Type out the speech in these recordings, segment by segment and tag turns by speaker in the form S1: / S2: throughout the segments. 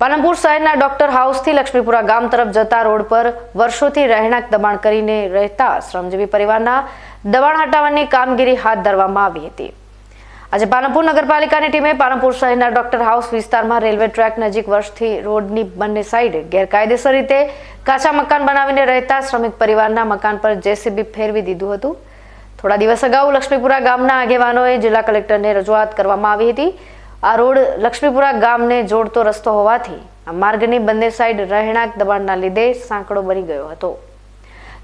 S1: પાલનપુર શહેરના ડોક્ટર હાઉસથી લક્ષ્મીપુરા ગામ તરફ જતા રોડ પર વર્ષોથી રહેણાંક દબાણ કરીને રહેતા શ્રમજીવી પરિવારના દબાણ હટાવવાની કામગીરી હાથ ધરવામાં આવી હતી. આજે પાલનપુર નગરપાલિકાની ટીમે પાલનપુર શહેરના ડોક્ટર હાઉસ વિસ્તારમાં રેલવે ટ્રેક નજીક વર્ષથી રોડની બંને સાઈડે ગેરકાયદેસર રીતે કાચા મકાન બનાવીને રહેતા શ્રમિક પરિવારના મકાન પર જેસીબી ફેરવી દીધું હતું. થોડા દિવસ અગાઉ લક્ષ્મીપુરા ગામના આગેવાનોએ જિલ્લા કલેક્ટરને રજૂઆત કરવામાં આવી હતી. આ રોડ લક્ષ્મીપુરા ગામને જોડતો રસ્તો હોવાથી આ માર્ગની બંને સાઈડ રહેણાંક દબાણના લીધે સાંકડો બની ગયો હતો.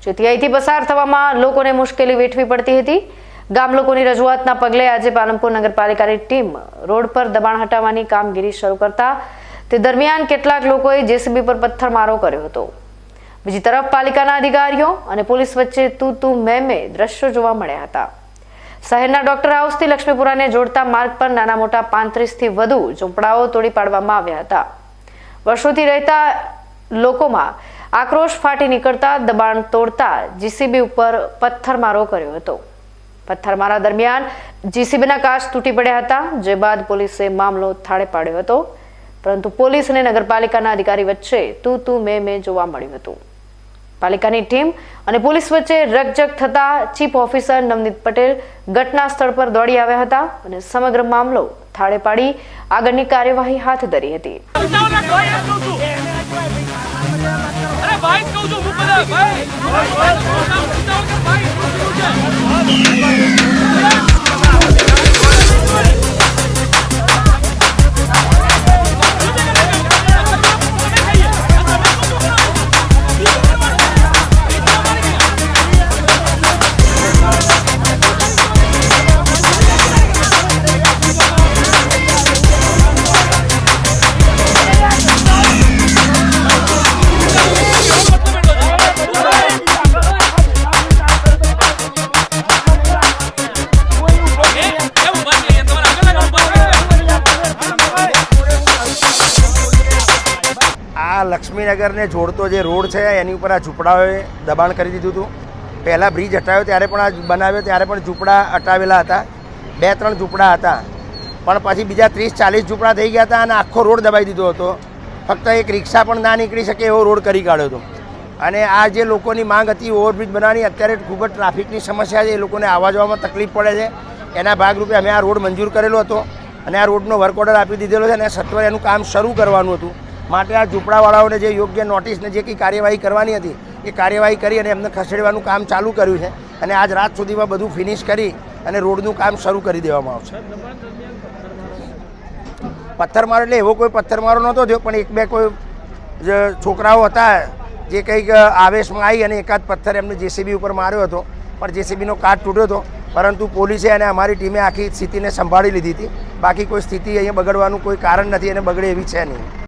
S1: જેથી અહીંથી પસાર થવામાં લોકોને મુશ્કેલી વેઠવી પડતી હતી, ગામ લોકોની રજૂઆતના પગલે આજે પાલનપુર નગરપાલિકાની ટીમ રોડ પર દબાણ હટાવવાની કામગીરી શરૂ કરતા તે દરમિયાન કેટલાક લોકોએ જેસીબી પર પથ્થરમારો કર્યો હતો. બીજી તરફ પાલિકાના અધિકારીઓ અને પોલીસ વચ્ચે તું તું મેં મેં દ્રશ્યો જોવા મળ્યા હતા. શહેરના ડોક્ટર હાઉસથી લક્ષ્મીપુરાને જોડતા માર્ગ પર નાના મોટા પાંત્રીસથી વધુ ઝૂંપડાઓ તોડી પાડવામાં આવ્યા હતા. વર્ષોથી રહેતા લોકોમાં આક્રોશ ફાટી નીકળતા દબાણ તોડતા જીસીબી ઉપર પથ્થરમારો કર્યો હતો. પથ્થરમારા દરમિયાન જીસીબીના કાચ તૂટી પડ્યા હતા, જે બાદ પોલીસે મામલો થાળે પાડ્યો હતો. પરંતુ પોલીસ અને નગરપાલિકાના અધિકારી વચ્ચે તું તું મેં મેં જોવા મળ્યું હતું. પાલિકાની ટીમ અને પોલીસ વચ્ચે રકજક થતા ચીફ ઓફિસર નવનીત પટેલ ઘટના સ્થળ પર દોડી આવ્યા હતા અને સમગ્ર મામલો થાળે પાડી આગળની કાર્યવાહી હાથ ધરી હતી.
S2: ભાઈ
S3: લક્ષ્મીનગરને જોડતો જે રોડ છે, એની ઉપર આ ઝૂંપડાઓએ દબાણ કરી દીધું હતું. પહેલાં બ્રિજ હટાવ્યો ત્યારે પણ આ બનાવ્યો, ત્યારે પણ ઝૂંપડા હટાવેલા હતા. બે ત્રણ ઝૂંપડા હતા. પણ પછી બીજા ત્રીસ ચાલીસ ઝૂંપડા થઈ ગયા હતા અને આખો રોડ દબાઈ દીધો હતો. ફક્ત એક રિક્ષા પણ ના નીકળી શકે એવો રોડ કરી કાઢ્યો હતો. અને આ જે લોકોની માંગ હતી ઓવરબ્રિજ બનાવવાની, અત્યારે ખૂબ જ ટ્રાફિકની સમસ્યા છે. એ લોકોને આવવા જવામાં તકલીફ પડે છે. એના ભાગરૂપે અમે આ રોડ મંજૂર કરેલો હતો અને આ રોડનો વર્ક ઓર્ડર આપી દીધેલો છે અને સત્વરે એનું કામ શરૂ કરવાનું હતું. માટે આ ઝૂંપડાવાળાઓને જે યોગ્ય નોટિસને જે કંઈ કાર્યવાહી કરવાની હતી, એ કાર્યવાહી કરી અને એમને ખસેડવાનું કામ ચાલુ કર્યું છે. અને આજ રાત સુધીમાં બધું ફિનિશ કરી અને રોડનું કામ શરૂ કરી દેવામાં આવશે. પથ્થરમારો એટલે એવો કોઈ પથ્થરમારો નહોતો થયો, પણ એક બે કોઈ છોકરાઓ હતા જે કંઈક આવેશમાં આવી અને એકાદ પથ્થર એમને જેસીબી ઉપર માર્યો હતો, પણ જેસીબીનો કાટ તૂટ્યો હતો. પરંતુ પોલીસે અને અમારી ટીમે આખી સ્થિતિને સંભાળી લીધી હતી. બાકી કોઈ સ્થિતિ અહીંયા બગડવાનું કોઈ કારણ નથી અને બગડે એવી છે નહીં.